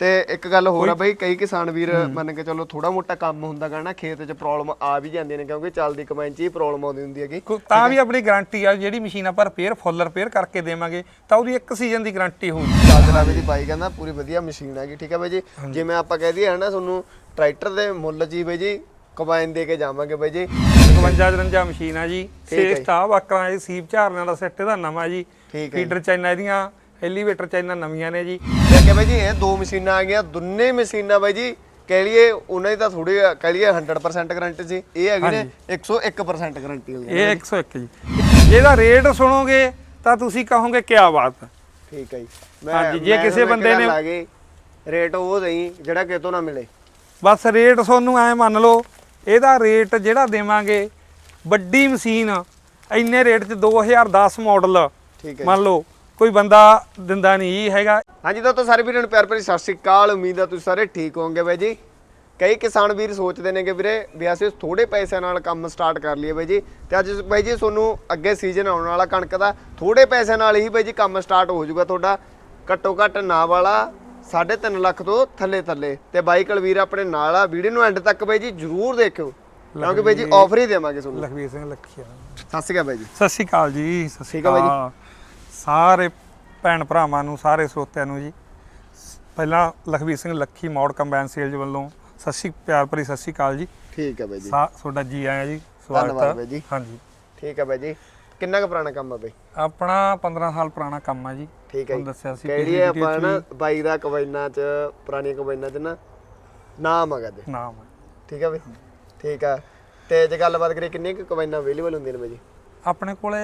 ਤੇ ਇੱਕ ਗੱਲ ਹੋਰ ਆ ਬਈ ਕਈ ਕਿਸਾਨ ਵੀਰ ਮੰਨ ਕੇ ਚਲੋ ਥੋੜਾ ਮੋਟਾ ਕੰਮ ਹੁੰਦਾ ਗਾ ਨਾ ਖੇਤ 'ਚ ਪ੍ਰੋਬਲਮ ਆ ਵੀ ਜਾਂਦੀਆਂ ਨੇ ਕਿਉਂਕਿ ਚੱਲਦੀ ਕਮਾਈ 'ਚ ਹੀ ਪ੍ਰੋਬਲਮ ਆਉਂਦੀ ਹੁੰਦੀ ਹੈਗੀ। ਤਾਂ ਵੀ ਆਪਣੀ ਗਾਰੰਟੀ ਆ ਜਿਹੜੀ ਮਸ਼ੀਨ ਆਪਾਂ ਰਿਪੇਅਰ ਫੁੱਲ ਰਿਪੇਅਰ ਕਰਕੇ ਦੇਵਾਂਗੇ ਤਾਂ ਉਹਦੀ ਇੱਕ ਸੀਜ਼ਨ ਦੀ ਗਾਰੰਟੀ ਹੋਊਗੀ ਚਾਦਰਾ ਵੀ ਦੀ ਬਾਈ ਕਹਿੰਦਾ ਪੂਰੀ ਵਧੀਆ ਮਸ਼ੀਨ ਹੈਗੀ ਠੀਕ ਹੈ ਬਾਈ ਜੀ। ਜਿਵੇਂ ਆਪਾਂ ਕਹਿ ਦਈਏ ਹਨਾ ਤੁਹਾਨੂੰ ਟਰੈਕਟਰ ਦੇ ਮੁੱਲ ਹੀ ਬਾਈ ਜੀ ਕੰਬਾਈਨ ਦੇ ਕੇ ਜਾਵਾਂਗੇ ਬਾਈ ਜੀ। 52 53 ਮਸ਼ੀਨ ਆ ਜੀ ਠੀਕ ਹੈ ਸੇ ਜੀ। ਸਟਾਫ ਆਕਰਾਂ ਇਹ ਸੀਪ ਝਾਰਨਾਂ ਦਾ ਸੈੱਟ ਇਹਦਾ ਨਵਾਂ ਜੀ। ਫੀਡਰ ਚਾਈਨਾ ਇਹਦੀਆਂ ਐਲੀਵੇਟਰ ਚਾਈਨਾ ਨਵੀਆਂ ਨੇ ਜੀ। ਤੇ ਕਿ ਬਾਈ ਜੀ ਇਹ ਦੋ ਮਸ਼ੀਨਾਂ ਆ ਗਈਆਂ ਦੋਨੇ ਮਸ਼ੀਨਾਂ ਬਾਈ ਜੀ ਕਹਿ ਲਈਏ ਉਹਨਾਂ ਦੀ ਤਾਂ ਥੋੜੀ ਕਹਿ ਲਈਏ 100% ਗਾਰੰਟੀ ਸੀ। ਇਹ ਹੈਗੀ ਨੇ 101% ਗਾਰੰਟੀ ਹੋ ਗਈ ਇਹ 101 ਜੀ। ਇਹਦਾ ਰੇਟ ਸੁਣੋਗੇ ਤਾਂ ਤੁਸੀਂ ਕਹੋਗੇ ਕੀ ਬਾਤ। ਠੀਕ ਹੈ ਜੀ। ਹਾਂਜੀ, ਜੇ ਕਿਸੇ ਬੰਦੇ ਨੇ- ਰੇਟ ਉਹ ਦੇਈ ਜਿਹੜਾ ਕਿਤੋਂ ਨਾ ਮਿਲੇ। ਬਸ ਰੇਟ ਤੁਹਾਨੂੰ ਐ ਮੰਨ ਲਓ ਇਹਦਾ ਰੇਟ ਜਿਹੜਾ ਦੇਵਾਂਗੇ ਵੱਡੀ ਮਸ਼ੀਨ ਇੰਨੇ ਰੇਟ 'ਚ 2010 ਮਾਡਲ ਠੀਕ ਹੈ ਮੰਨ ਲਓ ਕੋਈ ਬੰਦਾ ਦਿੰਦਾ ਨਹੀਂ ਹੈਗਾ। ਹਾਂਜੀ ਦੋਸਤੋ ਸਾਰੇ ਵੀਰਾਂ ਨੂੰ ਪਿਆਰ ਭਰੀ ਸਤਿ ਸ਼੍ਰੀ ਅਕਾਲ। ਉਮੀਦ ਆ ਤੁਸੀਂ ਸਾਰੇ ਠੀਕ ਹੋਵੋਗੇ ਬਾਈ ਜੀ। ਕਈ ਕਿਸਾਨ ਵੀਰ ਸੋਚਦੇ ਨੇ ਕਿ ਵੀਰੇ ਵੀ ਅਸੀਂ ਥੋੜੇ ਪੈਸਿਆਂ ਨਾਲ ਕੰਮ ਸਟਾਰਟ ਕਰ ਲਈਏ ਬਾਈ ਜੀ। ਤੇ ਅੱਜ ਬਾਈ ਜੀ ਤੁਹਾਨੂੰ ਅੱਗੇ ਸੀਜ਼ਨ ਆਉਣ ਵਾਲਾ ਕਣਕ ਦਾ ਥੋੜੇ ਪੈਸਿਆਂ ਨਾਲ ਹੀ ਬਾਈ ਜੀ ਕੰਮ ਸਟਾਰਟ ਹੋ ਜਾਊਗਾ ਤੁਹਾਡਾ। ਘੱਟੋ ਘੱਟ ਨਾ ਵਾਲਾ 3.5 ਲੱਖ ਤੋਂ ਥੱਲੇ ਥੱਲੇ। ਤੇ ਬਾਈ ਕਲਵੀਰ ਆਪਣੇ ਨਾਲ ਆ ਵੀਡੀਓ ਨੂੰ ਐਂਡ ਤੱਕ ਬਾਈ ਜੀ ਜਰੂਰ ਦੇਖਿਓ। ਕਿਉਂਕਿ ਬਾਈ ਜੀ ਆਫਰ ਹੀ ਦੇਵਾਂਗੇ ਤੁਹਾਨੂੰ। ਲਖਵੀਰ ਸਿੰਘ ਲੱਖੀਆ। ਸਤਿ ਸ਼੍ਰੀ ਅਕਾਲ ਬਾਈ ਜੀ। ਸਤਿ ਸ਼੍ਰੀ ਅਕਾਲ ਜੀ ਸਤਿ ਸ਼੍ਰੀ ਬਾਈ ਜੀ। ਸਾਰੇ ਭੈਣ ਭਰਾਵਾਂ ਨੂੰ ਸਾਰੇ ਸਰੋਤਿਆਂ ਨੂੰ ਜੀ। ਪਹਿਲਾਂ ਲਖਵੀਰ ਸਿੰਘ ਲੱਖੀ ਮੌੜ ਕੰਬਾਈਨ ਸੇਲਜ ਵੱਲੋਂ ਸਤਿ ਸ਼੍ਰੀ ਪਿਆਰ ਭਰੀ ਸਤਿ ਸ਼੍ਰੀ ਅਕਾਲ ਜੀ। ਠੀਕ ਹੈ ਬਾਈ ਜੀ। ਸਾ ਤੁਹਾਡਾ ਜੀ ਆਇਆਂ ਜੀ ਧੰਨਵਾਦ ਬਾਈ ਜੀ। ਹਾਂਜੀ। ਠੀਕ ਹੈ ਬਾਈ ਜੀ। ਕਿੰਨਾ ਕੁ ਪੁਰਾਣਾ ਕੰਮ ਆ ਬਾਈ? ਆਪਣਾ 15 ਸਾਲ ਪੁਰਾਣਾ ਕੰਮ ਆ ਜੀ। ਠੀਕ ਹੈ ਤੁਹਾਨੂੰ ਜੀ। ਦੱਸਿਆ ਸੀ ਕਿਹੜੀ 'ਚ ਆਪਾਂ ਨਾ ਬਾਈ ਦਾ ਕਬੈਨਾ ਚ ਪੁਰਾਣੀਆਂ ਕਬੈਨਾ ਚ ਨਾ ਨਾਮ ਹੈਗਾ ਦੇ ਨਾਮ। ਠੀਕ ਹੈ ਬਈ? ਠੀਕ ਆ ਤੇ ਜੇ ਗੱਲਬਾਤ ਕਰੀਏ ਕਿੰਨੀਆਂ ਕੁ ਕਬੈਨਾ ਅਵੇਲੇਬਲ ਹੁੰਦੀਆਂ ਨੇ ਬਾਈ ਜੀ? ਆਪਣੇ ਕੋਲੇ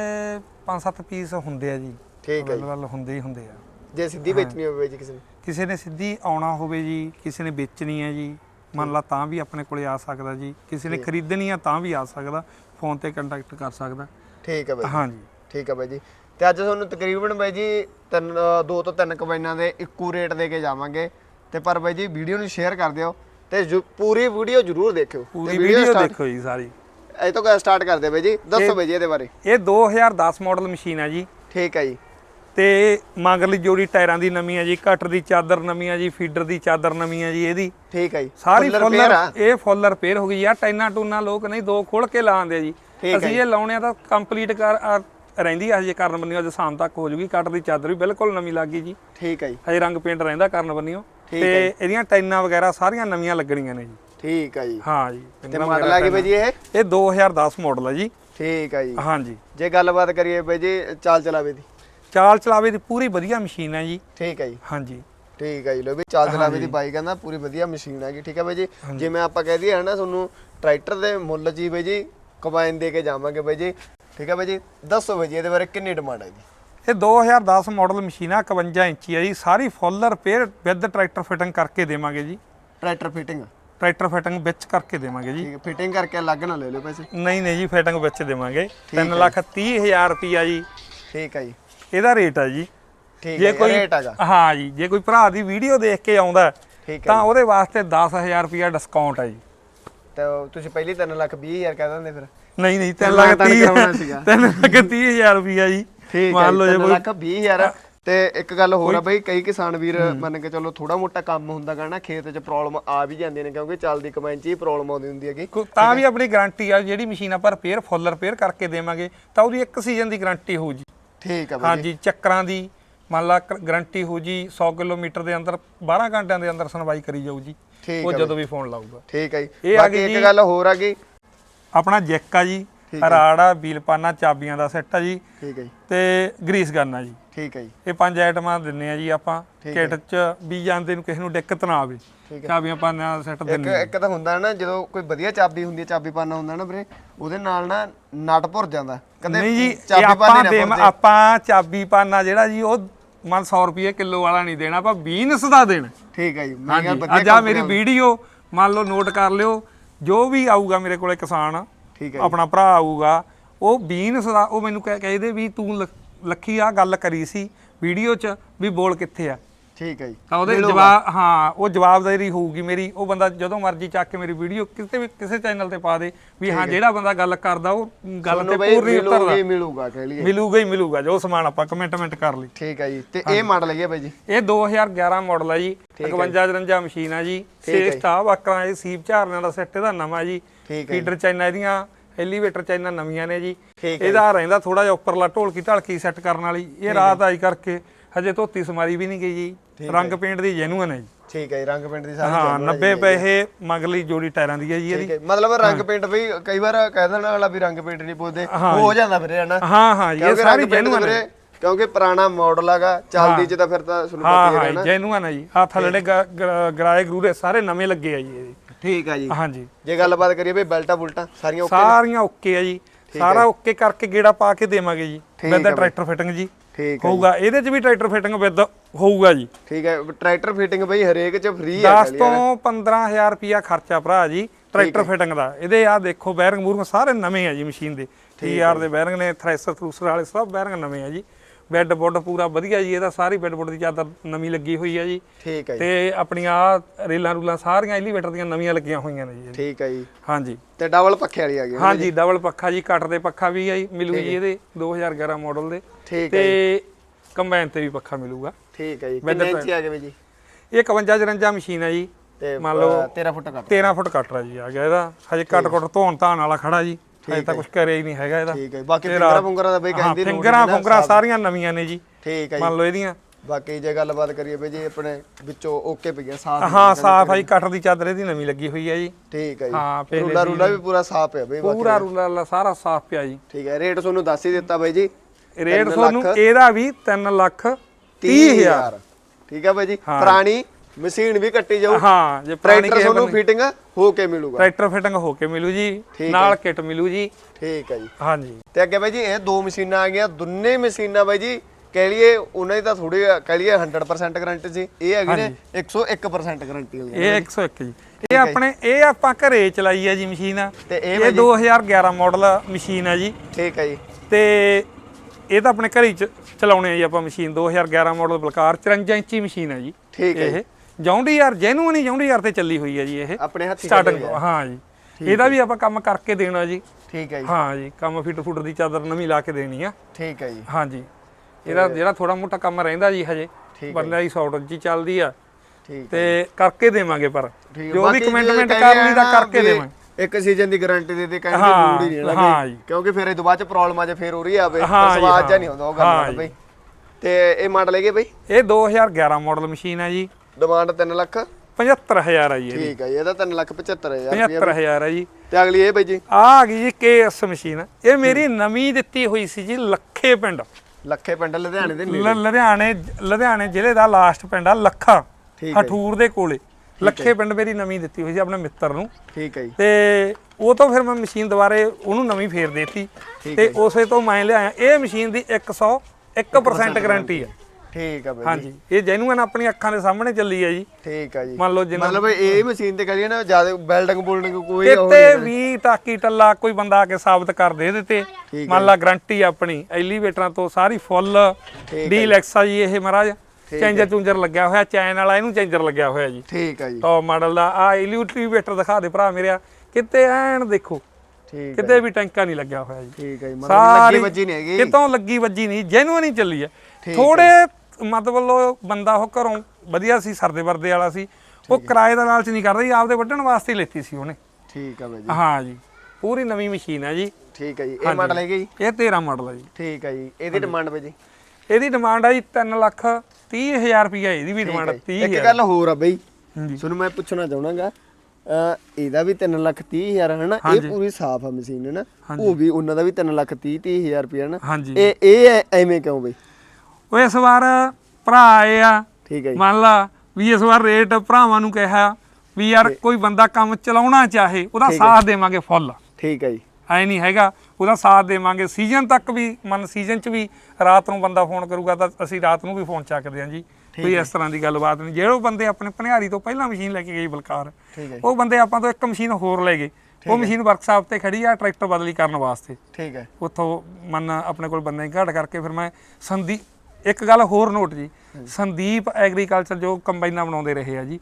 5-7 ਪੀਸ ਹੁੰਦੇ ਆ ਜੀ। ਠੀਕ ਹੈ ਜੀ। ਅਵੇਲੇਬਲ ਹੁੰਦੇ ਹੀ ਹੁੰਦੇ ਆ। ਜੇ ਸਿੱਧੀ ਵੇਚਣੀ ਹੋਵੇ ਜੀ ਕਿਸੇ ਨੇ। ਕਿਸੇ ਨੇ ਸਿੱਧੀ ਆਉਣਾ ਹੋਵੇ ਜੀ ਕਿਸੇ ਨੇ ਵੇਚਣੀ ਹੈ ਜੀ ਮੰਨ ਲਾ ਤਾਂ ਵੀ ਆਪਣੇ ਕੋਲੇ ਆ ਸਕਦਾ ਜੀ ਕਿਸੇ ਨੇ ਖਰੀਦਣੀ ਆ ਤਾਂ ਵੀ ਆ ਸਕਦਾ ਫੋਨ ਤੇ ਕੰਟੈਕਟ ਕਰ ਸਕਦਾ। ਠੀਕ ਹੈ ਬਾਈ ਜੀ, ਹਾਂਜੀ ਠੀਕ ਹੈ ਬਾਈ ਜੀ। ਤੇ ਅੱਜ ਤੁਹਾਨੂੰ ਤਕਰੀਬਨ ਬਾਈ ਜੀ ਤਿੰਨ ਅ, ਦੋ ਤੋਂ ਤਿੰਨ ਕਬੈਨਾ ਦੇ ਇੱਕੋ ਰੇਟ ਦੇ ਕੇ ਜਾਵਾਂਗੇ। ਤੇ ਪਰ ਬਾਈ ਜੀ ਵੀਡੀਓ ਨੂੰ ਸ਼ੇਅਰ ਕਰ ਦਿਓ ਤੇ ਪੂਰੀ ਵੀਡੀਓ ਜ਼ਰੂਰ ਦੇਖਿਓ। ਤੇ ਪੂਰੀ ਵੀਡੀਓ start- ਦੇਖੋ ਜੀ ਸਾਰੀ। ਇਹ ਤੋਂ ਸਟਾਰਟ ਕਰਦੇ ਬਾਈ ਜੀ। ਦੱਸੋ ਬਾਈ ਜੀ ਇਹਦੇ ਬਾਰੇ। ਇਹ 2010 ਮਾਡਲ ਮਸ਼ੀਨ ਹੈ ਜੀ। ਠੀਕ ਹੈ ਜੀ। ਤੇ ਮਗਰਲੀ ਜੋੜੀ ਟਾਇਰਾਂ ਦੀ ਨਵੀਂ ਹੈ ਜੀ ਕਟਰ ਦੀ ਚਾਦਰ ਨਵੀਂ ਹੈ ਜੀ ਫੀਡਰ ਦੀ ਚਾਦਰ ਨਵੀਂ ਹੈ ਜੀ ਇਹਦੀ। ਠੀਕ ਹੈ ਜੀ। ਸਾਰੀ ਫੁੱਲ ਆ। ਇਹ ਫੁੱਲ ਰਿਪੇਅਰ ਹੋ ਗਈ ਆ ਟੈਨਾ ਟੂਨਾ ਲੋਕ ਨਹੀਂ ਦੋ ਖੋਲ ਕੇ ਲਾਉਂਦੇ ਆ ਜੀ। ਹੈ ਅਸੀਂ ਇਹ ਲਾਉਣੇ ਆ ਤਾਂ ਕੰਪਲੀਟ ਕਰ ਆ, ਰਹਿੰਦੀ ਆ ਹਜੇ ਕਰਨ ਬੰਨਿਓ ਅੱਜ ਸ਼ਾਮ ਤੱਕ ਹੋ ਜੂਗੀ ਕਟਰ ਦੀ ਚਾਦਰ ਵੀ ਬਿਲਕੁਲ ਨਵੀਂ ਲੱਗ ਜੀ। ਠੀਕ ਹੈ ਜੀ। ਹਜੇ ਰੰਗ ਪੇਂਟ ਰਹਿੰਦਾ ਕਰਨ ਬੰਨਿਓ ਤੇ ਇਹਦੀਆਂ ਟੈਨਾਂ ਵਗੈਰਾ ਸਾਰੀਆਂ ਨਵੀਆਂ ਲੱਗਣੀਆਂ ਨੇ ਜੀ। ਠੀਕ ਹੈ ਜੀ। ਹਾਂ ਜੀ ਤੇ ਮਾਡਲ ਆ ਬਾਈ ਜੀ ਇਹ? ਇਹ 2010 ਮਾਡਲ ਹੈ ਜੀ। ਠੀਕ ਹੈ ਜੀ। ਹਾਂ ਜੀ। ਜੇ ਗੱਲਬਾਤ ਕਰੀਏ ਬਾਈ ਜੀ ਚਾਲ ਚਲਾਵੇ ਦੀ। ਚਾਲ ਚਲਾਵੇ ਦੀ ਪੂਰੀ ਵਧੀਆ ਮਸ਼ੀਨ ਹੈ ਜੀ। ਠੀਕ ਹੈ ਜੀ। ਹਾਂ ਜੀ ਠੀਕ ਹੈ ਜੀ ਲੋ ਵੀ ਚਾਲ ਚਲਾਵੇ ਦੀ ਬਾਈ ਕਹਿੰਦਾ ਪੂਰੀ ਵਧੀਆ ਮਸ਼ੀਨ ਹੈਗੀ ਠੀਕ ਹੈ ਬਾਈ ਜੀ। ਜਿਵੇਂ ਆਪਾਂ ਕਹਿ ਦਈਏ ਹਨਾ ਤੁਹਾਨੂੰ ਟਰੈਕਟਰ ਦੇ ਮੁੱਲ ਜੀ ਬਾਈ ਜੀ ਕੰਬਾਈਨ ਦੇ ਕੇ ਜਾਵਾਂਗੇ ਬਾਈ ਜੀ। ਠੀਕ ਹੈ ਬਾਈ ਜੀ ਦੱਸੋ ਬਾਈ ਜੀ ਇਹਦੇ ਬਾਰੇ ਕਿੰਨੀ ਡਿਮਾਂਡ ਹੈ ਜੀ? ਇਹ 2010 ਮਾਡਲ ਮਸ਼ੀਨ ਆ 51 ਇੰਚੀ ਹੈ ਜੀ। ਸਾਰੀ full repair with tractor fitting ਕਰਕੇ ਦੇਵਾਂਗੇ ਜੀ। ਟਰੈਕਟਰ ਫਿਟਿੰਗ ਟਰੈਕਟਰ ਫਿਟਿੰਗ ਵਿੱਚ ਕਰਕੇ ਦੇਵਾਂਗੇ ਜੀ। ਠੀਕ ਹੈ ਫਿਟਿੰਗ ਕਰਕੇ ਅਲੱਗ ਨਾ ਲੈ ਲਿਓ ਪੈਸੇ। ਨਹੀਂ ਨਹੀਂ ਜੀ ਫਿਟਿੰਗ ਵਿੱਚ ਦੇਵਾਂਗੇ। 3 ਲੱਖ 30 ਹਜ਼ਾਰ ਰੁਪਿਆ ਜੀ। ਠੀਕ ਹੈ ਜੀ। ਇਹਦਾ ਰੇਟ ਹੈ ਜੀ। ਠੀਕ ਜੇ ਹੈ ਕੋਈ ਰੇਟ ਹੈਗਾ ਹਾਂ ਜੀ ਜੇ ਕੋਈ ਭਰਾ ਦੀ ਵੀਡੀਓ ਦੇਖ ਕੇ ਆਉਂਦਾ ਤਾਂ ਉਹਦੇ ਵਾਸਤੇ 10000 ਰੁਪਿਆ ਡਿਸਕਾਊਂਟ ਹੈ ਜੀ। ਤੇ ਤੁਸੀਂ ਪਹਿਲੀ 3 ਲੱਖ 20 ਹਜ਼ਾਰ ਕਹਿ ਦਿੰਦੇ ਫਿਰ। ਨਹੀਂ ਨਹੀਂ 3 ਤਿੰਨ ਲੱਖ ਲੱਖ ਤੱਕ 30 ਕਰਾਉਣਾ ਸੀਗਾ। 3 ਲੱਖ 30 ਹਜ਼ਾਰ ਰੁਪਿਆ ਜੀ। ਠੀਕ ਹੈ ਮੰਨ ਲਓ ਜੇ 3 ਕੋਈ ਲੱਖ 20 ਹਜ਼ਾਰ। ਤੇ ਇੱਕ ਗੱਲ ਹੋਰ ਆ ਬਈ ਕਈ ਕਿਸਾਨ ਵੀਰ ਮੰਨ ਕੇ ਚਲੋ ਥੋੜਾ ਮੋਟਾ ਕੰਮ ਹੁੰਦਾ ਗਾ ਨਾ ਖੇਤ 'ਚ ਪ੍ਰੋਬਲਮ ਆ ਵੀ ਜਾਂਦੀਆਂ ਨੇ ਕਿਉਂਕਿ ਚੱਲਦੀ ਕਮਾਈ 'ਚ ਹੀ ਪ੍ਰੋਬਲਮ ਆਉਂਦੀ ਹੁੰਦੀ ਹੈਗੀ। ਤਾਂ ਵੀ ਆਪਣੀ ਗਾਰੰਟੀ ਆ ਜਿਹੜੀ ਮਸ਼ੀਨ ਆਪਾਂ ਰਿਪੇਅਰ ਫੁੱਲ ਰਿਪੇਅਰ ਕਰਕੇ ਦੇਵਾਂਗੇ ਤਾਂ ਉਹਦੀ ਇੱਕ ਸੀਜ਼ਨ ਦੀ ਗਾਰੰਟੀ ਹੋਊ ਜੀ। ਠੀਕ ਆ ਬਈ ਹਾਂਜੀ ਚੱਕਰਾਂ ਦੀ ਮੰਨ ਲਾ ਗਾਰੰਟੀ ਹੋ ਜੀ 100 ਕਿਲੋਮੀਟਰ ਦੇ ਅੰਦਰ 12 ਘੰਟਿਆਂ ਦੇ ਅੰਦਰ ਸੁਣਵਾਈ ਕਰੀ ਜਾਊ ਜੀ। ਉਹ ਜਦੋਂ ਵੀ ਫੋਨ ਲਾਊਗਾ। ਠੀਕ ਹੈ ਜੀ। ਇਹ ਆ ਬਾਕੀ ਗਈ ਇੱਕ ਜੀ- ਗੱਲ ਹੋਰ ਆ ਗਈ। ਆਪਣਾ ਜੈਕ ਆ ਜੀ ਰਾੜ ਆ ਵੀਲਪਾਨਾ ਚਾਬੀਆਂ ਦਾ ਸੈੱਟ ਆ ਜੀ। ਠੀਕ ਹੈ ਜੀ। ਤੇ ਗਰੀਸ ਗਨ ਆ ਜੀ। ਠੀਕ ਹੈ ਜੀ। ਇਹ ਪੰਜ ਆਈਟਮਾਂ ਦਿੰਨੇ ਆ ਜੀ ਆਪਾਂ। ਕਿਟ ਚ ਵੀ ਜਾਂਦੇ ਨੂੰ ਕਿਸੇ ਨੂੰ ਦਿੱਕਤ ਨਾ ਆਵੇ। ਚਾਬੀਆਂ ਪਾਨਾ ਦਾ ਸੈੱਟ ਇੱਕ ਦਿੰਨੇ ਇੱਕ ਤਾਂ ਹੁੰਦਾ ਨਾ ਜਦੋਂ ਕੋਈ ਵਧੀਆ ਚਾਬੀ ਹੁੰਦੀ ਹੈ ਚਾਬੀ ਪਾਣਾ ਹੁੰਦਾ ਨਾ ਵੀਰੇ ਉਹਦੇ ਨਾਲ ਨਾ ਨਟ ਭੁਰ ਜਾਂਦਾ। ਕਦੇ ਨਹੀਂ ਜੀ ਚਾਬੀ ਪਾਣੀ ਨਾ ਆਪਾਂ ਚਾਬੀ ਪਾਨਾ ਜਿਹੜਾ ਜੀ ਉਹ ਮਨ 100 ਰੁਪਏ ਕਿਲੋ ਵਾਲਾ ਨਹੀਂ ਦੇਣਾ ਆਪਾਂ 20 ਨਸ ਦਾ ਦੇਣਾ। ਠੀਕ ਹੈ ਜੀ ਮੈਂ ਅੱਜ ਆ ਮੇਰੀ। ਵੀਡੀਓ ਮੰਨ ਲਓ ਨੋਟ ਕਰ ਲਿਓ। ਜੋ ਵੀ ਆਊਗਾ ਮੇਰੇ ਕੋਲੇ ਕਿਸਾਨ ਠੀਕ ਹੈ ਆਪਣਾ ਭਰਾ ਆਊਗਾ, ਉਹ ਬੀਨਸ ਦਾ, ਉਹ ਮੈਨੂੰ ਕਹਿ ਕਹਿੰਦੇ ਵੀ ਤੂੰ ਲ- ਲੱਖੀ ਆ, ਗੱਲ ਕਰੀ ਸੀ ਵੀਡੀਓ 'ਚ ਵੀ ਬੋਲ ਕਿੱਥੇ ਆ। ਠੀਕ ਹੈ ਜੀ। ਤਾਂ ਉਹਦੇ। ਜਵਾਬ ਹਾਂ ਉਹ ਜਵਾਬਦਾਰੀ ਹੋਊਗੀ ਮੇਰੀ। ਉਹ ਬੰਦਾ ਜਦੋਂ ਮਰਜ਼ੀ ਚੱਕ ਕੇ ਮੇਰੀ ਵੀਡੀਓ ਕਿਸੇ ਵੀ ਕਿਸੇ ਚੈਨਲ ਤੇ ਪਾ ਦੇ ਵੀ ਹਾਂ ਜਿਹੜਾ ਬੰਦਾ ਗੱਲ ਕਰਦਾ ਉਹ ਗੱਲ ਤੇ ਪੂਰੀ ਉਤਰਦਾ। ਮਿਲੂਗਾ ਕਹਿ ਲਈਏ। ਮਿਲੂਗਾ ਹੀ ਮਿਲੂਗਾ ਜੋ ਸਮਾਨ ਆਪਾਂ ਕਮੈਂਟਮੈਂਟ ਕਰ ਲਈ। ਠੀਕ ਹੈ ਜੀ। ਤੇ ਇਹ ਮਾਡਲ ਹੈਗੇ ਬਾਈ ਜੀ? ਇਹ 2011 ਮਾਡਲ ਹੈ ਜੀ। 51 54 ਮਸ਼ੀਨ ਆ ਜੀ। ਸੇ ਸਟਾਫ ਆਕਰਾਂ ਇਹ ਸੀਪ ਝਾਰਨਿਆਂ ਦਾ ਸੈੱਟ ਇਹਦਾ ਨਵਾਂ ਜੀ। ਫੀਡਰ ਚਾਈਨਾ ਇਹਦੀਆਂ ਐਲੀਵੇਟਰ ਚਾਈਨਾ ਨਵੀਆਂ ਨੇ ਜੀ। ਇਹਦਾ ਰਹਿੰਦਾ ਥੋੜਾ ਜਿਹਾ ਉੱਪਰਲਾ ਢੋਲਕੀ ਢਲਕੀ ਸੈੱਟ ਕਰਨ ਵਾਲੀ। ਇਹ ਰਾਤ ਆਈ ਕਰਕੇ ਹਜੇ ਧੋਤੀ ਸਮਾਰੀ ਵੀ ਨਹੀਂ ਗਈ ਜੀ। ਰੰਗ ਪੇਂਟ ਦੀ ਜੈਨੂਅਨ ਹੈ ਜੀ। ਠੀਕ ਹੈ ਜੀ ਰੰਗ ਪਿੰਡ ਦੀ ਸਾਰੀ ਹਾਂ 90 ਪੈਸੇ ਮਗਲੀ ਜੋੜੀ ਟਾਇਰਾਂ ਦੀ ਹੈ ਜੀ ਇਹਦੀ। ਠੀਕ ਹੈ ਮਤਲਬ ਰੰਗ ਪੇਂਟ ਵੀ ਕਈ ਵਾਰ ਕਹਿ ਦੇਣ ਵਾਲਾ ਵੀ ਰੰਗ ਪੇਂਟ ਨਹੀਂ ਪੁੱਛਦੇ ਉਹ ਹੋ ਜਾਂਦਾ ਵੀਰੇ ਹਨਾ? ਹਾਂ ਹਾਂ ਇਹ ਸਾਰੀ ਪੇਂਟ ਜੈਨੂਅਨ ਹੈ। ਕਿਉਂਕਿ ਪੁਰਾਣਾ ਮਾਡਲ ਹੈਗਾ ਚੱਲਦੀ ਚ ਤਾਂ ਫਿਰ ਤਾਂ ਤੁਹਾਨੂੰ ਪਤਾ ਹੀ ਹੈ ਹਾਂ ਜੈਨੂਅਨ ਹੈ ਜੀ। ਆ ਥੱਲੜੇ ਗਰਾਏ ਗਰੂਰੇ ਸਾਰੇ ਨਵੇਂ ਲੱਗੇ ਆ ਜੀ ਇਹਦੇ। ਠੀਕ ਹੈ ਜੀ। ਹਾਂਜੀ ਜੇ। ਗੱਲਬਾਤ ਕਰੀਏ ਵੀ ਬੈਲਟਾ ਬੁਲਟਾ ਸਾਰੀਆਂ ਓਕੇ ਸਾਰੀਆਂ ਓਕੇ ਆ ਜੀ। ਸਾਰਾ ਓਕੇ ਕਰਕੇ ਗੇੜਾ ਪਾ ਕੇ ਦੇਵਾਂਗੇ ਜੀ। ਵਿਦ ਟਰੈਕਟਰ ਫਿਟਿੰਗ ਜੀ। ਠੀਕ ਹੈ ਹੋਊਗਾ। ਇਹਦੇ 'ਚ ਵੀ ਟਰੈਕਟਰ ਫਿਟਿੰਗ ਵਿਦ ਹੋਊਗਾ ਜੀ। ਠੀਕ ਹੈ ਟਰੈਕਟਰ ਫਿਟਿੰਗ ਬਈ ਹਰੇਕ ਚ ਫ੍ਰੀ ਹੈ 10 ਤੋਂ 15000 ਰੁਪਿਆ ਖਰਚਾ ਭਰਾ ਜੀ ਟਰੈਕਟਰ ਫਿਟਿੰਗ ਦਾ। ਇਹਦੇ ਆ ਦੇਖੋ ਬੈਰਿੰਗ ਬੂਰਿੰਗ ਸਾਰੇ ਨਵੇਂ ਆ ਜੀ ਮਸ਼ੀਨ ਦੇ। ਟੀਆਰ ਦੇ ਬੈਰਿੰਗ ਨੇ ਥ੍ਰੈਸ਼ਰ ਥਰੂਸਰ ਵਾਲੇ ਸਭ ਬੈਰਿੰਗ ਨਵੇਂ ਆ ਜੀ। ਬੈੱਡ ਬੁੱਡ ਪੂਰਾ ਵਧੀਆ ਜੀ ਇਹਦਾ ਸਾਰੀ ਬੈੱਡ ਬੁੱਡ ਦੀ ਚਾਦਰ ਨਵੀਂ ਲੱਗੀ ਹੋਈ ਆ ਜੀ। ਠੀਕ ਹੈ ਜੀ। ਤੇ ਆਪਣੀਆਂ ਰੇਲਾਂ ਰੂਲਾਂ ਸਾਰੀਆਂ ਐਲੀਵੇਟਰ ਦੀਆਂ ਨਵੀਆਂ ਲੱਗੀਆਂ ਹੋਈਆਂ ਨੇ ਜੀ। ਠੀਕ ਹੈ ਜੀ। ਹਾਂਜੀ। ਤੇ ਡਬਲ ਪੱਖੇ ਵਾਲੀ ਆ ਗਈ ਹਾਂਜੀ ਡਬਲ ਪੱਖਾ ਜੀ ਕੱਟ ਦੇ ਪੱਖਾ ਵੀ ਆ ਜੀ ਮਿਲੂ ਜੀ ਇਹਦੇ 2011 ਮਾਡਲ ਦੇ। ਠੀਕ ਹੈ ਤੇ ਕੰਬਾਈਨ ਤੇ ਵੀ ਪੱਖਾ ਮਿਲੂਗਾ। ਠੀਕ ਹੈ ਜੀ। ਕਿੰਨੇ ਇੰਚੀ ਆ ਗਏ ਬਈ ਜੀ? ਇਹ 51 54 ਮਸ਼ੀਨ ਹੈ ਜੀ। ਤੇ ਮੰਨ ਲਓ 13 ਫੁੱਟ ਕੱਟ। 13 ਫੁੱਟ ਕਟਰ ਜੀ ਆ ਗਿਆ ਇਹਦਾ। ਹਜੇ ਕੱਟ ਕੁੱਟ ਧੋਣ ਧਾਣ ਵਾਲਾ ਖੜਾ ਜੀ। ਹਜੇ ਤਾਂ ਕੁਝ ਕਰਿਆ ਹੀ ਨਹੀਂ ਹੈਗਾ ਇਹਦਾ। ਠੀਕ ਹੈ ਜੀ। ਬਾਕੀ ਫਿੰਗਰਾਂ ਫੁੰਗਰਾਂ ਦਾ ਬਈ ਹਾਂ ਕਹਿੰਦੀ ਲੋੜ ਫਿੰਗਰਾਂ ਨਾ, ਫੁੰਗਰਾਂ ਸਾਰੀਆਂ ਨਵੀਆਂ ਨੇ ਜੀ। ਠੀਕ ਹੈ ਜੀ। ਮੰਨ ਲਓ ਇਹਦੀਆਂ। ਬਾਕੀ ਜੇ ਗੱਲਬਾਤ ਕਰੀਏ ਬਈ ਜੀ ਆਪਣੇ ਵਿੱਚੋਂ ਓਕੇ ਪਈਆ ਸਾਫ਼ ਹਾਂ ਸਾਫ਼ ਆਈ ਕਟਰ ਦੀ ਚਾਦਰ ਇਹਦੀ ਨਵੀਂ ਲੱਗੀ ਹੋਈ ਹੈ ਜੀ। ਠੀਕ ਹੈ ਜੀ। ਹਾਂ ਰੂਲਾ ਰੂਲਾ ਵੀ ਪੂਰਾ ਸਾਫ਼ ਪਿਆ ਬਈ ਪੂਰਾ ਰੂਲਾ ਸਾਰਾ ਸਾਫ਼ ਪਿਆ ਜੀ। ਠੀਕ ਹੈ ਰੇਟ ਤੁਹਾਨੂੰ ਦੱਸ ਹੀ ਦਿੱਤਾ ਬਾਈ ਜੀ। ਰੇਟ ਤੁਹਾਨੂੰ ਇਹਦਾ ਵੀ 3 ਲੱਖ 30000 ਠੀਕ ਹੈ ਬਾਈ ਜੀ ਪੁਰਾਣੀ ਮਸ਼ੀਨ ਵੀ ਕੱਟੀ ਜਾਊ। ਹਾਂ ਜੇ ਪੁਰਾਣੀ ਟਰੈਕਟਰ ਤੁਹਾਨੂੰ ਫਿਟਿੰਗ ਹੋ ਕੇ ਮਿਲੂਗਾ। ਟਰੈਕਟਰ ਫਿਟਿੰਗ ਹੋ ਕੇ ਮਿਲੂ ਜੀ ਨਾਲ ਕਿੱਟ ਮਿਲੂ ਜੀ। ਠੀਕ ਹੈ ਜੀ। ਹਾਂਜੀ। ਤੇ ਅੱਗੇ ਬਾਈ ਜੀ ਇਹ ਦੋ ਮਸ਼ੀਨਾਂ ਆ ਗਈਆਂ ਦੋਨੇ ਮਸ਼ੀਨਾਂ ਬਾਈ ਜੀ ਕਹਿ ਲਈਏ ਉਹਨਾਂ ਦੀ ਤਾਂ ਥੋੜੀ ਕਹਿ ਲਈਏ 100% ਗਾਰੰਟੀ ਸੀ। ਇਹ ਹੈਗੀ ਨੇ 101% ਗਾਰੰਟੀ ਵਾਲੀ ਇਹ 101 ਜੀ। ਇਹ ਆਪਣੇ ਇਹ ਆਪਾਂ ਘਰੇ ਚਲਾਈ ਹੈ ਜੀ ਮਸ਼ੀਨ। ਤੇ ਇਹ ਇਹ 2011 ਮਾਡਲ ਮਸ਼ੀਨ ਹੈ ਜੀ। ਠੀਕ ਹੈ ਜੀ। ਤੇ ਇਹ ਤਾਂ ਆਪਣੇ ਘਰੇ ਚ ਚਲਾਉਣੇ ਆ ਜੀ ਆਪਾਂ ਮਸ਼ੀਨ। 2011 ਮਾਡਲ ਬਲਕਾਰ 54 ਇੰਚੀ ਮਸ਼ੀਨ ਹੈ ਜੀ। ਠੀਕ ਹੈ ਇਹ ਜੌਂਡੀ ਯਾਰ ਜੈਨੂਅਨ ਹੀ ਜੌਂਡੀ ਯਾਰ ਤੇ ਚੱਲੀ ਹੋਈ ਹੈ ਜੀ ਇਹ। ਆਪਣੇ ਹੱਥੀ ਸਟਾਰਟਿੰਗ ਹਾਂ। ਜੀ। ਇਹਦਾ ਵੀ ਆਪਾਂ ਕੰਮ ਕਰਕੇ ਦੇਣਾ ਜੀ। ਠੀਕ ਹੈ ਜੀ। ਹਾਂ ਜੀ ਕੰਮ ਫਿੱਟ ਫੁੱਟ ਦੀ ਚਾਦਰ ਨਵੀਂ ਲਾ ਕੇ ਦੇਣੀ ਆ। ਠੀਕ ਹੈ ਜੀ। ਹਾਂ ਜੀ। ਇਹਦਾ ਜਿਹੜਾ ਥੋੜਾ ਮੋਟਾ ਕੰਮ ਰਹਿੰਦਾ ਜੀ ਹਜੇ ਬੰਦਾ ਦੀ ਸੌਟ ਜੀ ਚੱਲਦੀ ਆ। ਠੀਕ ਤੇ ਕਰਕੇ ਦੇਵਾਂਗੇ ਪਰ ਜੋ ਵੀ ਕਮੈਂਟਮੈਂਟ ਕਰ ਲਈ ਤਾਂ ਆ ਕਰਕੇ ਦੇਵਾਂਗੇ। ਇੱਕ ਸੀਜ਼ਨ ਦੀ ਗਾਰੰਟੀ ਦੇ ਦੇ ਕਹਿੰਦੇ ਹਾਂ, ਹੀ ਨਹੀਂ ਹਾਂ। ਜੀ। ਕਿਉਂਕਿ ਫਿਰ ਇਹ ਤੋਂ ਬਾਅਦ ਚ ਪ੍ਰੋਬਲਮ ਆ ਜੇ ਫਿਰ ਉਰੀ ਆਵੇ ਹਾਂ ਸਵਾਦ ਜਾਂ ਹਾਂ। ਨਹੀਂ ਹੁੰਦਾ ਉਹ ਗੱਲ ਹਾਂ। ਬਈ। ਤੇ ਇਹ ਮਾਡਲ ਹੈਗੇ ਬਈ? ਇਹ 2011 ਮਾਡਲ ਮਸ਼ੀਨ ਹੈ ਜੀ। ਡਿਮਾਂਡ 3 ਲੱਖ? 75000 ਹੈ ਜੀ ਇਹਦੀ। ਠੀਕ ਹੈ ਜੀ, ਇਹਦਾ 3 ਲੱਖ 75000 75000 ਹੈ ਜੀ। ਤੇ ਅਗਲੀ ਇਹ ਬਈ ਜੀ? ਆ ਆ ਗਈ ਜੀ KS ਮਸ਼ੀਨ। ਇਹ ਮੇਰੀ ਨਵੀਂ ਦਿੱਤੀ ਹੋਈ ਸੀ ਜੀ ਲੱਖੇ ਪਿੰਡ। ਲੱਖੇ ਪਿੰਡ ਲੁਧਿਆਣੇ ਦੇ ਨੇੜੇ। ਲੁਧਿਆਣੇ ਲੁਧਿਆਣੇ ਜ਼ਿਲ੍ਹੇ ਦਾ ਲਾਸਟ ਪਿੰਡ ਆ ਲੱਖਾ। ਹਠੂਰ ਦੇ ਕੋਲੇ। ਲੱਖੇ ਪਿੰਡ ਮੇਰੀ ਨਵੀਂ ਦਿੱਤੀ ਹੋਈ ਸੀ ਆਪਣੇ ਮਿੱਤਰ ਨੂੰ। ਠੀਕ ਹੈ ਜੀ। ਤੇ ਉਹ ਤੋਂ ਫਿਰ ਮੈਂ ਮਸ਼ੀਨ ਦੁਬਾਰੇ ਉਹਨੂੰ ਨਵੀਂ ਫੇਰ ਦੇਤੀ। ਤੇ ਉਸੇ ਤੋਂ ਮੈਂ ਲਿਆਇਆ। ਇਹ ਮਸ਼ੀਨ ਦੀ 101% ਗਾਰੰਟੀ ਹੈ ਠੀਕ ਹੈ ਬਈ ਹਾਂਜੀ। ਇਹ ਜੈਨੂਅਨ ਆਪਣੀ ਅੱਖਾਂ ਦੇ ਸਾਹਮਣੇ ਚੱਲੀ ਹੈ ਜੀ। ਠੀਕ ਹੈ ਜੀ। ਮੰਨ ਲਓ ਜਿੰਨਾ ਮਤਲਬ ਇਹ ਮਸ਼ੀਨ ਤੇ ਕਰੀਏ ਨਾ ਜ਼ਿਆਦਾ ਬਿਲਡਿੰਗ ਬੁਲਡਿੰਗ ਕੋਈ ਕਿਤੇ ਵੀ ਟਾਕੀ ਟੱਲਾ ਕੋਈ ਬੰਦਾ ਆ ਕੇ ਸਾਬਤ ਕਰ ਦੇ ਦਿੱਤੇ ਮੰਨ ਲਾ ਗਾਰੰਟੀ ਆਪਣੀ ਐਲੀਵੇਟਰਾਂ ਤੋਂ ਸਾਰੀ ਫੁੱਲ ਡੀਲੈਕਸ ਆ ਜੀ। ਇਹ ਮਹਾਰਾਜ। ਚੇਂਜਰ ਚੂੰਜਰ ਲੱਗਿਆ ਹੋਇਆ ਚੈਨ ਵਾਲਾ ਇਹਨੂੰ ਚੇਂਜਰ ਲੱਗਿਆ ਹੋਇਆ ਜੀ। ਠੀਕ ਹੈ ਜੀ। ਟੌਪ ਮਾਡਲ ਦਾ ਆ ਐਲੀਵੇਟਰ ਦਿਖਾ ਦੇ ਭਰਾ ਮੇਰਿਆ ਕਿਤੇ ਐਨ ਦੇਖੋ ਠੀਕ ਕਿਤੇ ਵੀ ਟੈਂਕਾ ਨਹੀਂ ਲੱਗਿਆ ਹੋਇਆ ਜੀ। ਠੀਕ ਹੈ ਜੀ ਮਤਲਬ ਸਾਰੀ ਲੱਗੀ ਵੱਜੀ ਨਹੀਂ ਹੈਗੀ। ਕਿਤੋਂ ਲੱਗੀ ਵੱਜੀ ਨਹੀਂ ਜੈਨੂਅਨ ਹੀ ਚੱਲੀ ਆ। ਥੋੜੇ ਮਤਲਬ ਲੋ ਬੰਦਾ ਉਹ ਘਰੋਂ ਵਧੀਆ ਸੀ ਸਰਦੇ ਵਰਦੇ ਵਾਲਾ ਸੀ। ਉਹ ਕਿਰਾਏ ਦਾ ਲਾਲਚ ਨਹੀਂ ਕਰਦਾ ਜੀ ਆਪਦੇ ਵੱਢਣ ਵਾਸਤੇ ਹੀ ਲੈਤੀ ਸੀ ਉਹਨੇ। ਠੀਕ ਹੈ ਬਈ ਜੀ। ਹਾਂ ਜੀ ਪੂਰੀ ਨਵੀਂ ਮਸ਼ੀਨ ਹੈ ਜੀ। ਠੀਕ ਹੈ ਜੀ। ਇਹ ਮਾਡਲ ਹੈਗੇ ਜੀ? ਇਹ 13 ਮਾਡਲ ਹੈ ਜੀ। ਠੀਕ ਹੈ ਜੀ। ਇਹਦੀ ਡਿਮਾਂਡ ਬਈ ਜੀ? ਇਹਦੀ ਡਿਮਾਂਡ ਆ ਜੀ 3 ਲੱਖ 30 ਹਜ਼ਾਰ ਰੁਪਈਆ ਇਹਦੀ ਵੀ ਡਿਮਾਂਡ 30 ਇੱਕ ਗੱਲ ਹੋਰ ਆ ਬਈ। ਤੁਹਾਨੂੰ ਮੈਂ ਪੁੱਛਣਾ ਚਾਹਣਾਗਾ ਇਹਦਾ ਵੀ 3 ਲੱਖ 30 ਹਜ਼ਾਰ ਹੈ ਨਾ ਇਹ ਪੂਰੀ ਸਾਫ਼ ਆ ਮਸ਼ੀਨ ਹੈ ਨਾ ਉਹ ਵੀ ਉਹਨਾਂ ਦਾ ਵੀ 3 ਲੱਖ 30 30 ਹਜ਼ਾਰ ਰੁਪਏ ਨਾ ਹਾਂਜੀ। ਇਹ ਇਹ ਐਵੇਂ ਕਿਉਂ ਬਈ? ਉਹ ਇਸ ਵਾਰ ਭਰਾ ਆਏ ਆ। ਠੀਕ ਹੈ ਜੀ। ਮੰਨ ਲਾ ਵੀ ਇਸ ਵਾਰ ਰੇਟ ਭਰਾਵਾਂ ਨੂੰ ਕਿਹਾ ਵੀ ਯਾਰ ਕੋਈ ਬੰਦਾ ਕੰਮ ਚਲਾਉਣਾ ਚਾਹੇ ਉਹਦਾ ਸਾਥ ਦੇਵਾਂਗੇ ਫੁੱਲ। ਠੀਕ ਹੈ ਜੀ। ਐ ਨਹੀਂ ਹੈਗਾ ਉਹਦਾ ਸਾਥ ਦੇਵਾਂਗੇ। ਸੀਜ਼ਨ ਤੱਕ ਵੀ ਮਨ ਸੀਜ਼ਨ 'ਚ ਵੀ ਰਾਤ ਨੂੰ ਬੰਦਾ ਫੋਨ ਕਰੂਗਾ ਤਾਂ ਅਸੀਂ ਰਾਤ ਨੂੰ ਵੀ ਫੋਨ ਚੱਕਦੇ ਹਾਂ ਜੀ। ਕੋਈ ਇਸ ਤਰ੍ਹਾਂ ਦੀ ਗੱਲਬਾਤ ਨਹੀਂ। ਜਿਹੜੇ ਬੰਦੇ ਆਪਣੇ ਭਨਿਆਰੀ ਤੋਂ ਪਹਿਲਾਂ ਮਸ਼ੀਨ ਲੈ ਕੇ ਗਏ ਬਲਕਾਰ ਉਹ ਬੰਦੇ ਆਪਾਂ ਤੋਂ ਇੱਕ ਮਸ਼ੀਨ ਹੋਰ ਲੈ ਗਏ। ਉਹ ਮਸ਼ੀਨ ਵਰਕਸ਼ਾਪ ਤੇ ਖੜੀ ਆ ਟਰੈਕਟਰ ਬਦਲੀ ਕਰਨ ਵਾਸਤੇ। ਠੀਕ ਹੈ। ਉੱਥੋਂ ਮਨ ਆਪਣੇ ਕੋਲ ਬੰਦੇ ਘਾਟ ਕਰਕੇ ਫਿਰ ਮੈਂ ਸੰਦੀ ਇੱਕ ਗੱਲ ਹੋਰ ਨੋਟ ਜੀ ਸੰਦੀਪ ਐਗਰੀਕਲਚਰ ਜੋ ਕੰਬਾਈਨਾਂ ਬਣਾਉਂਦੇ ਰਹੇ ਆ ਜੀ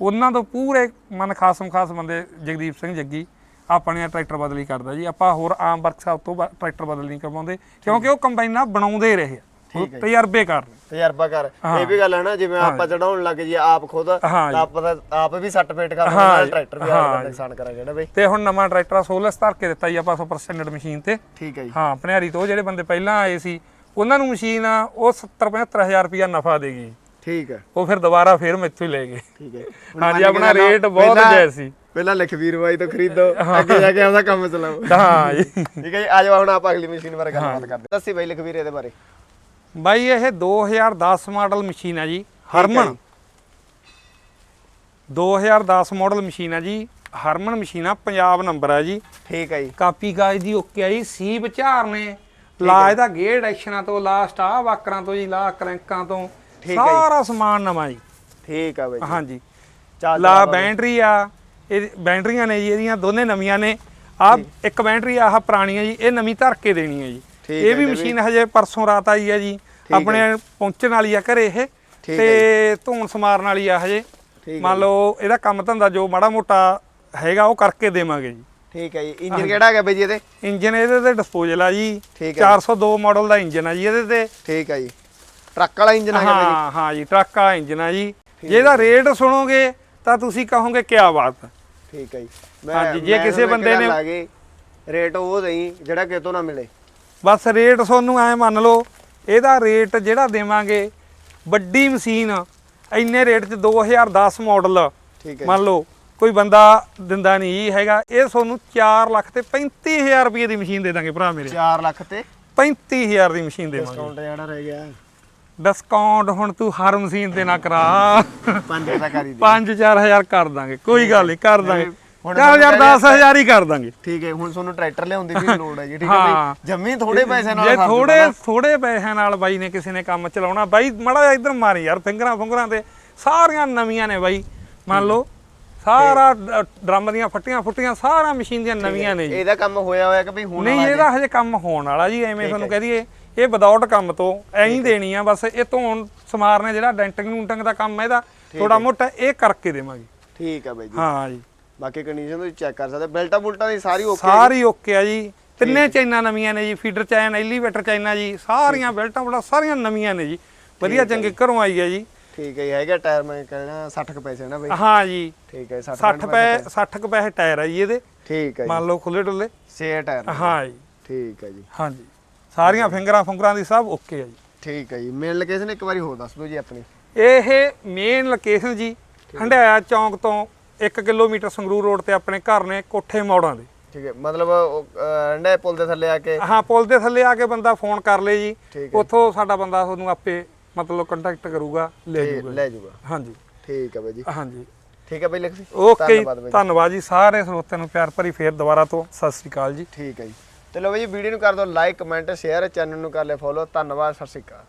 ਉਹਨਾਂ ਤੋਂ ਪੂਰੇ ਮਨ ਖਾਸਮ ਖਾਸ ਬੰਦੇ ਜਗਦੀਪ ਸਿੰਘ ਜੱਗੀ ਆਪਣੇ ਟਰੈਕਟਰ ਬਦਲੀ ਕਰਦਾ ਜੀ ਆਪਾਂ ਹੋਰ ਆਮ ਵਰਕਸ਼ਾਪ ਤੋਂ ਟਰੈਕਟਰ ਬਦਲ ਨਹੀਂ ਕਰਵਾਉਂਦੇ ਕਿਉਂਕਿ ਉਹ ਕੰਬਾਈਨਾਂ ਬਣਾਉਂਦੇ ਰਹੇ ਆ। ਤਜਰਬੇ ਕਰ। ਤਜਰਬਾ ਕਰ। ਇਹ ਵੀ ਗੱਲ ਹੈ ਨਾ ਜਿਵੇਂ ਆਪਾਂ ਚੜਾਉਣ ਲੱਗ ਜੀ ਆਪ ਖੁਦ। ਆਪ ਪਤਾ ਆਪ ਵੀ ਸੱਟ ਫੇਟ ਕਰ ਨਾਲ ਟਰੈਕਟਰ ਵੀ ਹਾਂ ਆਪ ਦਾ ਜੀ। ਨੁਕਸਾਨ ਕਰਾਂਗੇ ਨਾ ਬਈ। ਤੇ ਹੁਣ ਨਵਾਂ ਟਰੈਕਟਰ ਸੋਲਸ ਧਰ ਕੇ ਦਿੱਤਾ ਜੀ ਆਪਾਂ ਸੁਪਰ ਸਟੈਂਡਰਡ ਮਸ਼ੀਨ ਤੇ। ਠੀਕ ਹੈ ਜੀ। ਹਾਂ ਭਨਿਆਰੀ ਤੋਂ ਜਿਹੜੇ ਬੰਦੇ ਪਹਿਲਾਂ ਆਏ ਸੀ ਉਹਨਾਂ ਨੂੰ ਮਸ਼ੀਨ ਉਹ 70 75000 ਰੁਪਇਆ ਨਫਾ ਦੇਗੀ। ਠੀਕ ਹੈ। ਉਹ ਫਿਰ ਦੁਬਾਰਾ ਫੇਰ ਮੈਥੋਂ ਹੀ ਲੈ ਗਏ। ਠੀਕ ਹੈ। ਹਾਂਜੀ ਆਪਣਾ ਰੇਟ ਬਹੁਤ ਜਾਇਜ਼ ਸੀ। ਪਹਿਲਾਂ ਲਖਵੀਰ ਬਾਈ ਤੋਂ ਖਰੀਦੋ ਅੱਗੇ ਜਾ ਕੇ ਆਪਦਾ ਕੰਮ ਚਲਾਓ। ਹਾਂ ਜੀ। ਠੀਕ ਹੈ ਜੀ ਆ ਜਾਓ ਹੁਣ ਆਪਾਂ ਅਗਲੀ ਮਸ਼ੀਨ ਬਾਰੇ ਗੱਲਬਾਤ ਕਰਦੇ। ਦੱਸੀ ਬਾਈ ਲਖਵੀਰ ਇਹਦੇ ਬਾਰੇ। ਬਾਈ ਇਹ 2010 ਮਾਡਲ ਮਸ਼ੀਨ ਹੈ ਜੀ। ਹਰਮਨ 2010 ਮਾਡਲ ਮਸ਼ੀਨ ਹੈ ਜੀ ਹਰਮਨ ਮਸ਼ੀਨ ਆ ਪੰਜਾਬ ਨੰਬਰ ਹੈ ਜੀ। ਠੀਕ ਹੈ ਜੀ। ਕਾਪੀ ਕਾਜ ਦੀ ਓਕੇ ਆ ਜੀ ਸੀ ਵਿਚਾਰ ਨੇ। ਲਾ ਇਹਦਾ ਗੇਅਰ ਐਕਸ਼ਨਾਂ ਤੋਂ ਲਾਸਟ ਆ ਵਾਕਰਾਂ ਤੋਂ ਜੀ ਲਾ ਕ੍ਰੈਂਕਾਂ ਤੋਂ। ਠੀਕ ਹੈ ਜੀ। ਸਾਰਾ ਸਮਾਨ ਨਵਾਂ ਜੀ। ਠੀਕ ਆ ਬਾਈ। ਹਾਂਜੀ। ਚੱਲ ਲਾ। ਬੈਟਰੀ ਆ ਇਹ ਬੈਟਰੀਆਂ ਨੇ ਜੀ ਇਹਦੀਆਂ ਦੋਨੇ ਨਵੀਆਂ ਨੇ। ਆ ਇੱਕ ਬੈਟਰੀ ਆਹ ਪੁਰਾਣੀ ਹੈ ਜੀ ਇਹ ਨਵੀਂ ਧਰ ਕੇ ਦੇਣੀ ਹੈ ਜੀ। ਇਹ ਵੀ ਮਸ਼ੀਨ ਹਜੇ ਪਰਸੋਂ ਰਾਤ ਆਈ ਹੈ ਜੀ। ਆਪਣੇ ਪਹੁੰਚਣ ਵਾਲੀ ਆ ਘਰੇ ਇਹ। ਤੇ ਧੂਣ ਸਮਾਰਨ ਵਾਲੀ ਆ ਹਜੇ। ਮੰਨ ਲਓ ਇਹਦਾ ਕੰਮ ਧੰਦਾ ਜੋ ਮਾੜਾ ਮੋਟਾ ਹੈਗਾ ਉਹ ਕਰਕੇ ਦੇਵਾਂਗੇ ਜੀ। ਠੀਕ ਹੈ ਜੀ। ਇੰਜਨ ਕਿਹੜਾ ਹੈਗਾ ਬਾਈ ਜੀ ਇਹਦੇ? ਇੰਜਨ ਇਹਦੇ ਤੇ ਡਿਸਪੋਜ਼ਲ ਆ ਜੀ। ਠੀਕ ਹੈ। 402 ਮਾਡਲ ਦਾ ਇੰਜਨ ਆ ਜੀ ਇਹਦੇ ਤੇ। ਠੀਕ ਹੈ ਜੀ। ਟਰੱਕ ਵਾਲਾ ਇੰਜਨ ਹੈਗਾ ਬਾਈ ਜੀ। ਹਾਂ ਹਾਂ ਜੀ ਟਰੱਕ ਵਾਲਾ ਇੰਜਨ ਆ ਜੀ। ਜੇ ਇਹਦਾ ਰੇਟ ਸੁਣੋਗੇ ਤਾਂ ਤੁਸੀਂ ਕਹੋਗੇ ਕੀ ਬਾਤ। ਹੈ ਠੀਕ ਹੈ ਜੀ। ਹਾਂਜੀ, ਜੇ ਕਿਸੇ ਬੰਦੇ ਨੇ- ਲਾਗੇ ਰੇਟ ਉਹ ਦੇਈ ਜਿਹੜਾ ਕਿਤੋਂ ਨਾ ਮਿਲੇ। ਬਸ ਰੇਟ ਤੁਹਾਨੂੰ ਐ ਮੰਨ ਲਓ ਇਹਦਾ ਰੇਟ ਜਿਹੜਾ ਦੇਵਾਂਗੇ ਵੱਡੀ ਮਸ਼ੀਨ ਇੰਨੇ ਰੇਟ 'ਚ 2010 ਮਾਡਲ ਠੀਕ ਹੈ ਮੰਨ ਲਓ ਕੋਈ ਬੰਦਾ ਦਿੰਦਾ ਨਹੀਂ ਜੀ ਹੈਗਾ। ਇਹ ਤੁਹਾਨੂੰ 4 ਲੱਖ ਤੇ 35000 ਰੁਪਏ ਦੀ ਮਸ਼ੀਨ ਦੇ ਦਾਂਗੇ ਭਰਾ ਮੇਰੇ। 4 ਲੱਖ ਤੇ? 35000 ਦੀ ਮਸ਼ੀਨ ਦੇਵਾਂਗੇ ਡਿਸਕਾਊਂਟ ਜਿਹੜਾ ਰਹਿ ਗਿਆ। ਡਿਸਕਾਊਂਟ ਹੁਣ ਤੂੰ ਹਰ ਮਸ਼ੀਨ ਤੇ ਨਾ ਕਰਾ। 5 ਦਾ ਕਰੀ ਦੀ। 5-4000 ਕਰ ਦਾਂਗੇ। ਕੋਈ ਗੱਲ ਨਹੀਂ ਕਰ ਦਾਂਗੇ। ਹੁਣ ਚੱਲ ਯਾਰ ਤੁਹਾਨੂੰ 10000 ਹੀ ਕਰ ਦਾਂਗੇ। ਠੀਕ ਹੈ ਹੁਣ ਤੁਹਾਨੂੰ ਟਰੈਕਟਰ ਲਿਆਉਣ ਦੀ ਵੀ ਲੋੜ ਹੈ ਜੀ ਠੀਕ ਹੈ ਹਾਂ। ਬਈ ਜੰਮੀ ਥੋੜੇ ਪੈਸੇ ਨਾਲ ਜੇ ਖਰਚ ਥੋੜੇ। ਥੋੜੇ ਪੈਸਿਆਂ ਨਾਲ ਬਾਈ ਨੇ ਕਿਸੇ ਨੇ ਕੰਮ ਚਲਾਉਣਾ ਬਾਈ ਮੜਾ ਇੱਧਰ ਮਾਰੀ ਯਾਰ ਫਿੰਗਰਾਂ ਫੁੰਗਰਾਂ ਤੇ ਸਾਰੀਆਂ ਨਵੀਆਂ ਨੇ ਬਾਈ। ਮੰਨ ਲਓ ਸਾਰਾ ਡ- ਡਰਮ ਦੀਆਂ ਫੱਟੀਆਂ ਫੁੱਟੀਆਂ ਸਾਰਾ ਮਸ਼ੀਨ ਦੀਆਂ ਨਵੀਆਂ ਨੇ ਜੀ। ਇਹਦਾ ਕੰਮ ਹੋਇਆ ਹੋਇਆ ਕਿ ਭਈ ਹੁਣ ਨਹੀਂ ਇਹਦਾ ਹਜੇ ਕੰਮ ਹੋਣ ਵਾਲਾ ਜੀ ਐਵੇਂ ਤੁਹਾਨੂੰ ਕਹਿ ਦਈਏ ਇਹ ਵਿਦਆਊਟ ਕੰਮ ਤੋਂ ਐਂ ਹੀ ਦੇਣੀ ਆ ਬਸ ਇਹ ਧੋਣ ਸਮਾਰਨੇ ਜਿਹੜਾ ਡੈਂਟਿੰਗ ਨੂੰਟਿੰਗ ਦਾ ਕੰਮ ਹੈ ਇਹਦਾ ਥੋੜਾ ਮੋਟਾ ਇਹ ਕਰਕੇ ਦੇਵਾਂਗੇ। ਠੀਕ ਹੈ ਬਾਈ ਜੀ। ਹਾਂ ਜੀ। ਬਾਕੀ ਕੰਡੀਸ਼ਨ ਤੁਸੀਂ ਚੈੱਕ ਕਰ ਸਕਦੇ ਬੈਲਟਾ ਬੁਲਟਾਂ ਦੀ ਸਾਰੀ ਓਕੇ ਸਾਰੀ ਓਕੇ ਆ ਜੀ। ਤਿੰਨੇ ਚੈਨਾਂ ਨਵੀਆਂ ਨੇ ਜੀ ਫੀਡਰ ਚੈਨ ਐਲੀਵੇਟਰ ਚੈਨਾਂ ਜੀ ਸਾਰੀਆਂ ਬੈਲਟਾਂ ਬੜਾ ਸਾਰੀਆਂ ਨਵੀਆਂ ਨੇ ਜੀ। ਵਧੀਆ ਚੰਗੇ ਘਰੋਂ ਆਈ ਹੈ ਜੀ। ਠੀਕ ਹੈ ਜੀ, ਹੈਗਾ ਟਾਇਰ ਮੈਂ ਕਹਿਣਾ 60 ਕੁ ਪੈਸੇ ਨਾ ਬਾਈ। ਹਾਂ ਜੀ। ਠੀਕ ਹੈ 60 60 ਪੈ 60 ਕੁ ਪੈਸੇ ਟਾਇਰ ਆ ਜੀ ਇਹਦੇ। ਠੀਕ ਹੈ ਜੀ। ਮੰਨ ਲਓ ਖੁੱਲੇ ਡੁੱਲੇ ਛੇ ਟਾਇਰ ਨੇ। ਹਾਂ ਜੀ। ਠੀਕ ਹੈ ਜੀ। ਹਾਂ ਜੀ। ਸਾਰੀਆਂ ਫਿੰਗਰਾਂ ਫੁੰਗਰਾਂ ਦੀ ਸਭ ਓਕੇ ਆ ਜੀ। ਠੀਕ ਹੈ ਜੀ। ਮੇਨ ਲੋਕੇਸ਼ਨ ਇੱਕ ਵਾਰੀ ਹੋਰ ਦੱਸ ਦਿਓ ਜੀ ਆਪਣੀ। ਇਹ ਮੇਨ ਲੋਕੇਸ਼ਨ ਜੀ ਹੰਡਾਇਆ ਚੌਂਕ ਤੋਂ 1 ਕਿਲੋਮੀਟਰ ਸੰਗਰੂਰ ਰੋਡ ਤੇ ਆਪਣੇ ਘਰ ਨੇ ਕੋਠੇ ਮੌੜਾਂ ਦੇ। ਠੀਕ ਹੈ ਮਤਲਬ ਅੰਡੇ ਪੁਲ ਦੇ ਥੱਲੇ ਆ ਕੇ। ਹਾਂ ਪੁਲ ਦੇ ਥੱਲੇ ਆ ਕੇ ਬੰਦਾ ਫੋਨ ਕਰ ਲੇ ਜੀ। ਹੈ। ਉੱਥੋਂ ਸਾਡਾ ਬੰਦਾ ਤੁਹਾਨੂੰ ਆਪੇ ਮਤਲਬ ਕੰਟੈਕਟ ਕਰੂਗਾ ਲੈ ਤੇ ਜਾਊਗਾ ਲੈ ਜਾਊਗਾ ਹਾਂਜੀ। ਠੀਕ ਹੈ ਬਾਈ ਜੀ। ਹਾਂਜੀ। ਠੀਕ ਹੈ ਬਾਈ ਲਖਵੀ ਓਕੇ ਧੰਨਵਾਦ ਬਾਈ ਜੀ। ਧੰਨਵਾਦ ਜੀ ਸਾਰੇ ਸਰੋਤਿਆਂ ਨੂੰ ਪਿਆਰ ਭਰੀ ਫੇਰ ਦੁਬਾਰਾ ਤੋਂ। ਸਤਿ ਸ੍ਰੀ ਅਕਾਲ ਜੀ। ਠੀਕ ਹੈ ਜੀ। ਚਲੋ ਬਾਈ ਜੀ ਵੀਡੀਓ ਨੂੰ ਕਰ ਦਿਓ ਲਾਈਕ ਕਮੈਂਟ ਸ਼ੇਅਰ ਚੈਨਲ ਨੂੰ ਕਰ ਲਿਓ ਫੋਲੋ ਧੰਨਵਾਦ ਸਤਿ ਸ਼੍ਰੀ ਅਕਾਲ।